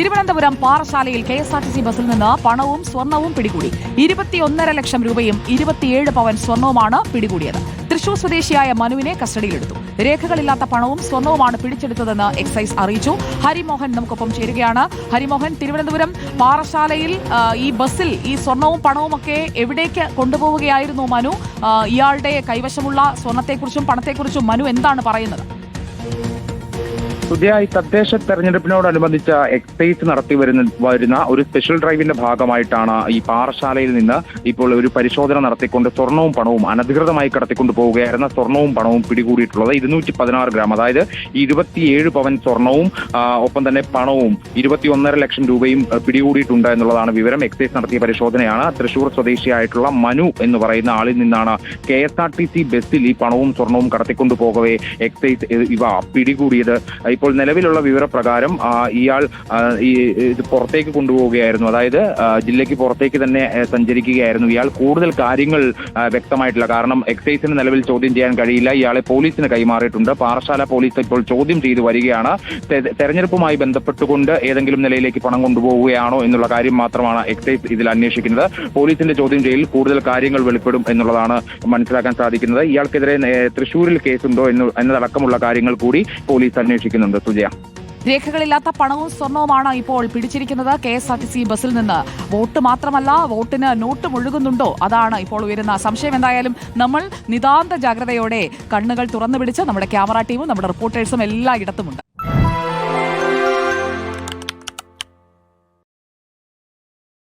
Thiruvananthapuram പാറശാലയിൽ K S R T C ബസ്സിൽ നിന്ന് പണവും സ്വർണവും പിടികൂടി. ഇരുപത്തിയൊന്നര ലക്ഷം രൂപയും ഇരുപത്തിയേഴ് പവൻ സ്വർണവുമാണ് പിടികൂടിയത്. തൃശൂർ സ്വദേശിയായ മനുവിനെ കസ്റ്റഡിയിലെടുത്തു. രേഖകളില്ലാത്ത പണവും സ്വർണവുമാണ് പിടിച്ചെടുത്തതെന്ന് എക്സൈസ് അറിയിച്ചു. ഹരിമോഹൻ നമുക്കൊപ്പം ചേരുകയാണ്. ഹരിമോഹൻ തിരുവനന്തപുരം പാറശാലയിൽ ഈ ബസ്സിൽ ഈ സ്വർണവും പണവും ഒക്കെ എവിടേക്ക് കൊണ്ടുപോവുകയായിരുന്നു മനു? ഇയാളുടെ കൈവശമുള്ള സ്വർണത്തെക്കുറിച്ചും പണത്തെക്കുറിച്ചും മനു എന്താണ് പറയുന്നത്? പുതിയ ഈ തദ്ദേശ തെരഞ്ഞെടുപ്പിനോടനുബന്ധിച്ച് എക്സൈസ് നടത്തി വരുന്ന വരുന്ന ഒരു സ്പെഷ്യൽ ഡ്രൈവിന്റെ ഭാഗമായിട്ടാണ് ഈ പാറശാലയിൽ നിന്ന് ഇപ്പോൾ ഒരു പരിശോധന നടത്തിക്കൊണ്ട് സ്വർണവും പണവും അനധികൃതമായി കടത്തിക്കൊണ്ട് പോവുകയായിരുന്ന സ്വർണവും പണവും പിടികൂടിയിട്ടുള്ളത് ഇരുന്നൂറ്റി പതിനാറ് ഗ്രാം. അതായത് ഇരുപത്തിയേഴ് പവൻ സ്വർണവും ഒപ്പം തന്നെ പണവും ഇരുപത്തി ഒന്നര ലക്ഷം രൂപയും പിടികൂടിയിട്ടുണ്ട് എന്നുള്ളതാണ് വിവരം. എക്സൈസ് നടത്തിയ പരിശോധനയാണ് തൃശൂർ സ്വദേശിയായിട്ടുള്ള മനു എന്ന് പറയുന്ന ആളിൽ നിന്നാണ് K S R T C ബസ്സിൽ ഈ പണവും സ്വർണവും കടത്തിക്കൊണ്ടു പോകവേ എക്സൈസ് ഇവ പിടികൂടിയത്. ഇപ്പോൾ നിലവിലുള്ള വിവരപ്രകാരം ഇയാൾ ഈ ഇത് പുറത്തേക്ക് കൊണ്ടുപോവുകയായിരുന്നു. അതായത് ജില്ലയ്ക്ക് പുറത്തേക്ക് തന്നെ സഞ്ചരിക്കുകയായിരുന്നു ഇയാൾ. കൂടുതൽ കാര്യങ്ങൾ വ്യക്തമായിട്ടില്ല. കാരണം എക്സൈസിന് നിലവിൽ ചോദ്യം ചെയ്യാൻ കഴിയില്ല. ഇയാളെ പോലീസിന് കൈമാറിയിട്ടുണ്ട്. പാറശാല പോലീസ് ഇപ്പോൾ ചോദ്യം ചെയ്തു വരികയാണ്. തെരഞ്ഞെടുപ്പുമായി ബന്ധപ്പെട്ടുകൊണ്ട് ഏതെങ്കിലും നിലയിലേക്ക് പണം കൊണ്ടുപോവുകയാണോ എന്നുള്ള കാര്യം മാത്രമാണ് എക്സൈസ് ഇതിൽ അന്വേഷിക്കുന്നത്. പോലീസിന്റെ ചോദ്യം ചെയ്യൽ കൂടുതൽ കാര്യങ്ങൾ വെളിപ്പെടും എന്നുള്ളതാണ് മനസ്സിലാക്കാൻ സാധിക്കുന്നത്. ഇയാൾക്കെതിരെ തൃശൂരിൽ കേസുണ്ടോ എന്ന് എന്നതടക്കമുള്ള കാര്യങ്ങൾ കൂടി പോലീസ് അന്വേഷിക്കുന്നുണ്ട്. സുജയ രേഖകളില്ലാത്ത പണവും സ്വർണവുമാണ് ഇപ്പോൾ പിടിച്ചിരിക്കുന്നത്. K S R T C ബസ്സിൽ നിന്ന് വോട്ട് മാത്രമല്ല വോട്ടിന് നോട്ടും ഒഴുകുന്നുണ്ടോ? അതാണ് ഇപ്പോൾ ഉയരുന്ന സംശയം. എന്തായാലും നമ്മൾ നിതാന്ത ജാഗ്രതയോടെ കണ്ണുകൾ തുറന്നു പിടിച്ച് നമ്മുടെ ക്യാമറ ടീമും നമ്മുടെ റിപ്പോർട്ടേഴ്സും എല്ലായിടത്തുമുണ്ട്